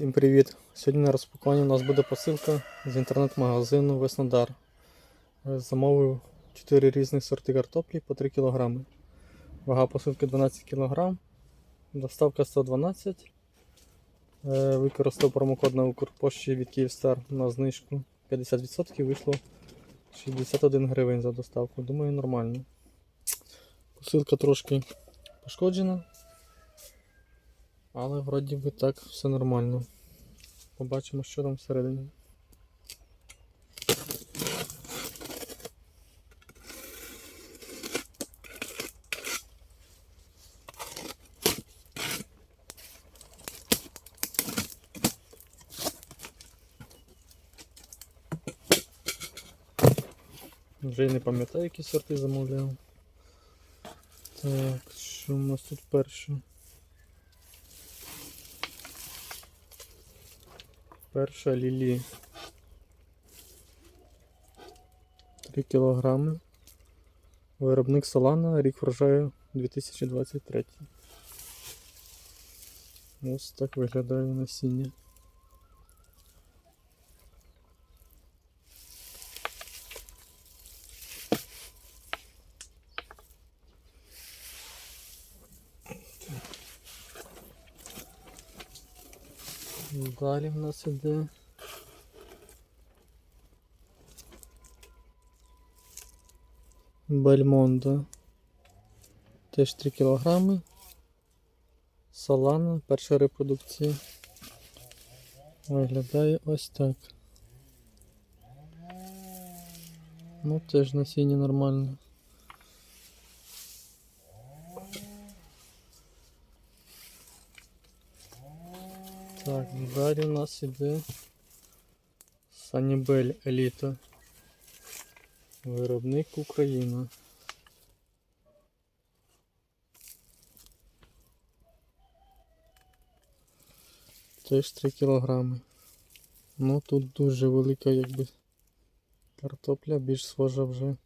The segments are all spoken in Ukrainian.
Всім привіт! Сьогодні на розпакуванні у нас буде посилка з інтернет-магазину Веснодар. Замовив 4 різних сорти картоплі по 3 кг. Вага посилки 12 кг. Доставка 112 Е, Використав промокод на Укрпошті від Київстар на знижку 50% вийшло 61 гривень за доставку. Думаю, нормально. Посилка трошки пошкоджена. Але вроді би так все нормально. Побачимо, що там всередині. Вже й не пам'ятаю, які сорти замовляв. Так, що у нас тут перше? Перша лілі. 3 кілограми. Виробник Солана, рік врожаю 2023. Ось так виглядає насіння. Далі в нас іде Бельмондо. Теж 3 кілограми. Солана, перша репродукція. Виглядає ось так. Ну, теж насіння нормально. Так, далі у нас іде Санібель Еліта. Виробник Україна. Теж 3 кілограми. Ну тут дуже велика якби картопля, більш схожа вже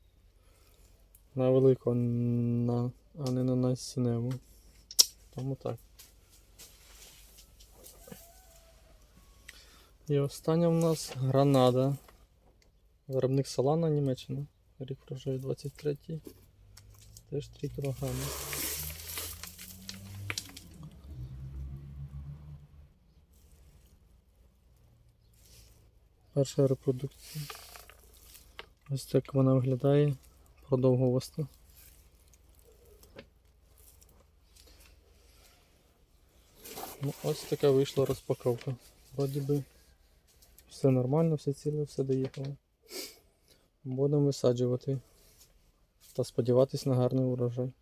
на велику, на, а не на насінневу. Тому так. І остання в нас гранада. Виробник Солана Німеччина. Рік врожаю 23. Теж 3 кілограми. Перша репродукція. Ось так вона виглядає продовгуваста. Ну, ось така вийшла розпаковка. Вроді би все нормально, все ціле, все доїхало. Будемо висаджувати та сподіватись на гарний урожай.